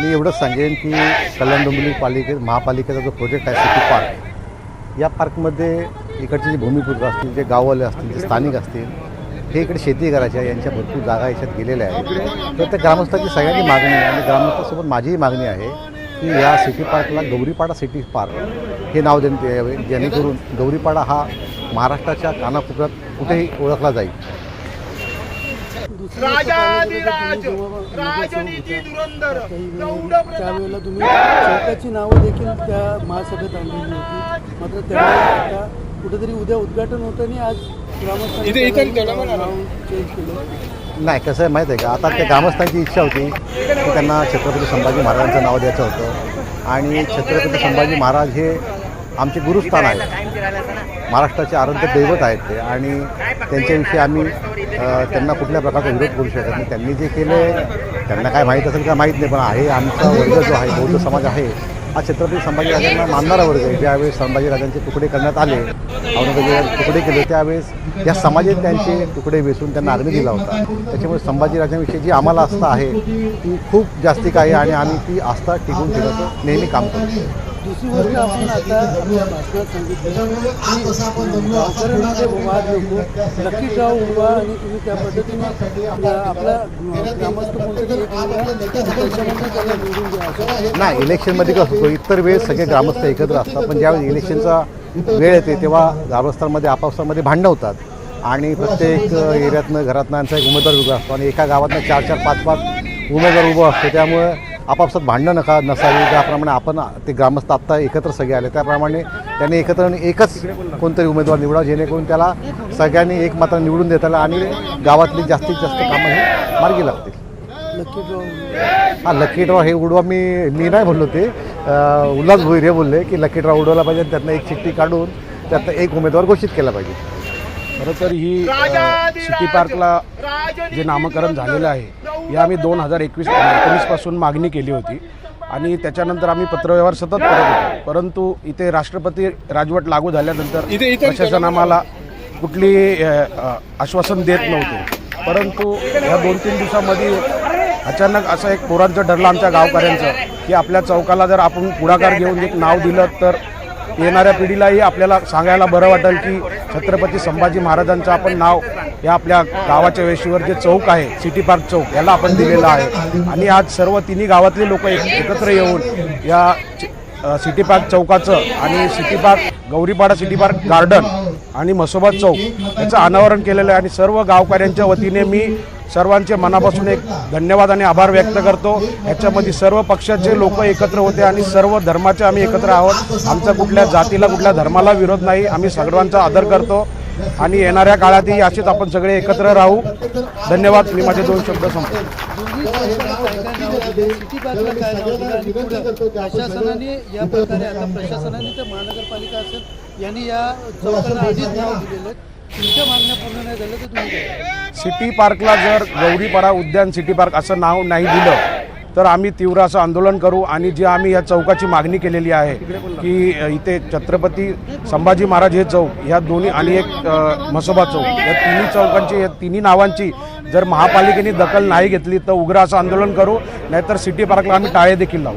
मी एवढंच सांगेन की कल्याण डोंबिवली पालिके महापालिकेचा जो प्रोजेक्ट आहे सिटी पार्क या पार्कमध्ये इकडचे जे भूमिपुत्र असतील जे गाववाले असतील जे स्थानिक असतील हे इकडे शेती करायच्या यांच्या भरपूर जागा याच्यात गेलेल्या आहेत. तर त्या ग्रामस्थाची सगळ्यांची मागणी आहे आणि ग्रामस्थांसोबत माझीही मागणी आहे की या सिटी पार्कला गौरीपाडा सिटी पार्क हे नाव देण्यात यावे जेणेकरून गौरीपाडा हा महाराष्ट्राच्या कानाकोपऱ्यात कुठेही ओळखला जाईल. त्यावेळेला तुम्ही चौकाची नावं देखील त्या महासभेत आणलेली होती. मात्र त्यावेळेला कुठेतरी उद्या उद्घाटन होतं आणि आज ग्रामस्थांनी नाही कसं आहे माहीत आहे का? आता त्या ग्रामस्थांची इच्छा होती की त्यांना छत्रपती संभाजी महाराजांचं नाव द्यायचं होतं. आणि छत्रपती संभाजी महाराज हे आमचे गुरुस्थान आहे महाराष्ट्राचे आराध्य दैवत आहेत ते. आणि त्यांच्याविषयी आम्ही त्यांना कुठल्या प्रकारचा विरोध करू शकत नाही. त्यांनी जे केले त्यांना काय माहीत असेल का? माहीत नाही पण आहे आमचा वर्ग जो आहे बौद्ध समाज आहे हा छत्रपती संभाजीराजांना मानणारा वर्ग आहे. ज्यावेळेस संभाजीराजांचे तुकडे करण्यात आले औरंगजेबाने तुकडे केले त्यावेळेस या समाजात त्यांचे तुकडे वेचून त्यांना अग्नी दिला होता. त्याच्यामुळे संभाजीराजांविषयी जी आम्हाला आस्था आहे ती खूप जास्तिक आहे आणि आम्ही ती आस्था टिकून ठेवायचं नेहमी काम करतो. दुसरी गोष्ट आपण आता आपल्या भाषणात सांगितलं. की गावकऱ्यांमध्ये वाद नको नक्की ड्राव उभा आणि तुम्ही त्या पद्धतीने आपला- आपला ग्रामस्थ नाही इलेक्शनमध्ये कसं होतं इतर वेळेस सगळे ग्रामस्थ एकत्र असतात पण ज्यावेळी इलेक्शनचा वेळ येते तेव्हा ग्रामस्थांमध्ये आपापसामध्ये भांडणं होतात. आणि प्रत्येक एरियातनं घरातनं यांचा एक उमेदवार उभा असतो आणि एका गावातनं चार चार पाच पाच उमेदवार उभं असतो. त्यामुळे आपापसात भांडणं नका नसावी. ज्याप्रमाणे आपण ते ग्रामस्थ आत्ता एकत्र सगळे आले त्याप्रमाणे त्यांनी एकत्र एकच कोणतरी उमेदवार निवडा जेणेकरून त्याला सगळ्यांनी एक मात्र निवडून देताला आणि गावातली जास्तीत जास्त कामं ही मार्गी लागतील. लकी ड्राव हा लकी ड्रॉ हे उडवा मी मी नाही बोललो ते. उल्हास भोईर हे बोलले की लकी ड्रॉ उडवला पाहिजे आणि त्यातनं एक चिठ्ठी काढून त्यातनं एक उमेदवार घोषित केला पाहिजे. खरं तर ही सिटी पार्कला जे नामकरण झालेलं आहे हे आम्ही दोन हजार एकवीस एकोणीसपासून मागणी केली होती. आणि त्याच्यानंतर आम्ही पत्रव्यवहार सतत करत होतो. परंतु इथे राष्ट्रपती राजवट लागू झाल्यानंतर प्रशासन आम्हाला कुठली आश्वासन देत नव्हते. परंतु या दोन तीन दिवसामध्ये अचानक असं एक पोरांचं ठरलं आमच्या गावकऱ्यांचं की आपल्या चौकाला जर आपण पुढाकार घेऊन एक नाव दिलं तर येणाऱ्या पिढीलाही आपल्याला सांगायला बरं वाटेल की छत्रपती संभाजी महाराजांचं आपण नाव या आपल्या गावाच्या वेशीवर जे चौक आहे सिटी पार्क चौक याला आपण दिलेलं आहे. आणि आज सर्व तिन्ही गावातले लोक एकत्र येऊन या सिटी पार्क चौकाचं आणि city park Gauripada city park garden आणि मसोबा चौक याचं अनावरण केलेलं आहे. आणि सर्व गावकऱ्यांच्या वतीने मी सर्वांचे मनापासून एक धन्यवाद आणि आभार व्यक्त करतो. याच्यामध्ये सर्व पक्षाचे लोक एकत्र होते आणि सर्व धर्माचे आम्ही एकत्र आहोत. आमचा कुठल्या जातीला कुठल्या धर्माला विरोध नाही. आम्ही सर्वांचा आदर करतो. आणि येणाऱ्या काळातही असेच आपण सगळे एकत्र राहू धन्यवाद मी माझे दोन शब्द संपतो सिटी पार्कला काय नाव दिलं आणि पुढं प्रशासनाने या प्रकारे आता प्रशासनाने तर महानगरपालिका असेल यांनी या चौकाला आधीच नाव दिलेलं आहे. तुमच्या मागण्या पूर्ण नाही झाल्या तर तुम्ही काय कराल? सिटी पार्कला जर गौरीपाडा उद्यान सिटी पार्क असं नाव नाही दिलं तर आम्ही तीव्र असं आंदोलन करू आणि जी आम्ही या चौकाची मागणी केलेली आहे की इथे छत्रपती संभाजी महाराज हे चौक ह्या दोन्ही आणि एक म्हसोबा चौक या तिन्ही चौकांची या तिन्ही नावांची जर महापालिकेने दखल नाही घेतली तर उग्र असं आंदोलन करू नाहीतर सिटी पार्कला आम्ही टाळे देखील लावू.